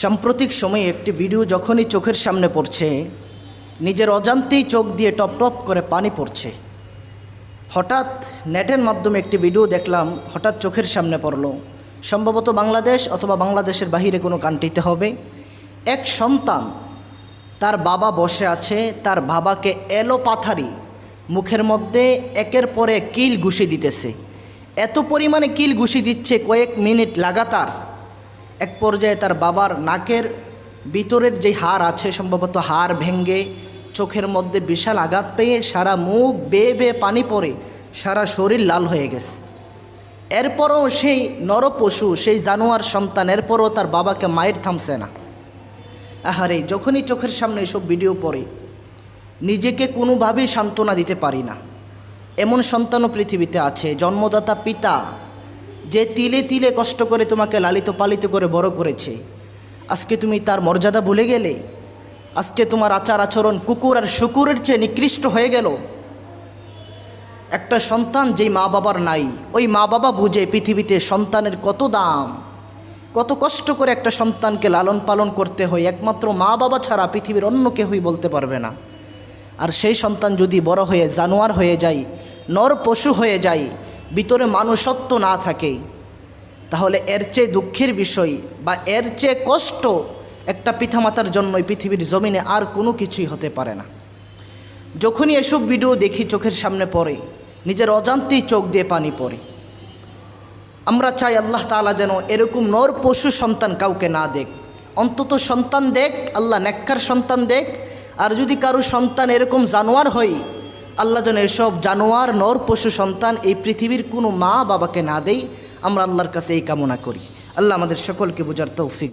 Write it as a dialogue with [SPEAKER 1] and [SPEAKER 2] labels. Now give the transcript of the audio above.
[SPEAKER 1] সাম্প্রতিক সময়ে একটি ভিডিও যখনই চোখের সামনে পড়ছে, নিজের অজান্তেই চোখ দিয়ে টপ টপ করে পানি পড়ছে। হঠাৎ নেটের মাধ্যমে একটি ভিডিও দেখলাম, হঠাৎ চোখের সামনে পড়ল। সম্ভবত বাংলাদেশ অথবা বাংলাদেশের বাহিরে কোনো কান্ট্রিতে হবে। এক সন্তান, তার বাবা বসে আছে, তার বাবাকে এলো পাথারি, মুখের মধ্যে একের পরে কিল ঘুষি দিতেছে। এত পরিমাণে কিল ঘুষি দিচ্ছে কয়েক মিনিট লাগাতার। এক পর্যায়ে তার বাবার নাকের ভিতরের যে হাড় আছে, সম্ভবত হাড় ভেঙ্গে চোখের মধ্যে বিশাল আঘাত পেয়ে সারা মুখ বেয়ে বেয়ে পানি পড়ে, সারা শরীর লাল হয়ে গেছে। এরপরও সেই নরপশু, সেই জানোয়ার সন্তান, এরপরও তার বাবাকে মায়ের থামছে না। আহারে, যখনই চোখের সামনে এসব ভিডিও পড়ে, নিজেকে কোনোভাবেই সান্ত্বনা দিতে পারি না। এমন সন্তানও পৃথিবীতে আছে, জন্মদাতা পিতা যে তিলে তিলে কষ্ট করে তোমাকে লালিত পালিত করে বড় করেছে। আজকে তুমি তার মর্যাদা ভুলে গেলে, আজকে তোমার আচার আচরণ কুকুর আর শুকুরের চেয়ে নিকৃষ্ট হয়ে গেল। একটা সন্তান যেই মা বাবার নাই, ওই মা বাবা বুঝে পৃথিবীতে সন্তানের কত দাম। কত কষ্ট করে একটা সন্তানকে লালন পালন করতে হয়, একমাত্র মা বাবা ছাড়া পৃথিবীর অন্য কেউই বলতে পারবে না। আর সেই সন্তান যদি বড় হয়ে জানোয়ার হয়ে যায়, নর পশু হয়ে যায় ভিতরে মানুষত্ব না থাকে, তাহলে এর চেয়ে দুঃখের বিষয় বা এর চেয়ে কষ্ট একটা পিতামাতার জন্য পৃথিবীর জমিনে আর কোনো কিছুই হতে পারে না। যখনই এসব ভিডিও দেখি, চোখের সামনে পড়ে, নিজের অজান্তেই চোখ দিয়ে পানি পড়ে। আমরা চাই আল্লাহ তাআলা যেন এরকম নর পশু সন্তান কাউকে না দেখ। অন্তত সন্তান দেখ, আল্লাহ নেককার সন্তান দেখ, আর যদি কারও সন্তান এরকম জানোয়ার হয় আল্লাহ যেন এসব জানোয়ার, নর, পশু, সন্তান এই পৃথিবীর কোনো মা বাবাকে না দেই, আমরা আল্লাহর কাছে এই কামনা করি। আল্লাহ আমাদের সকলকে বোঝার তৌফিক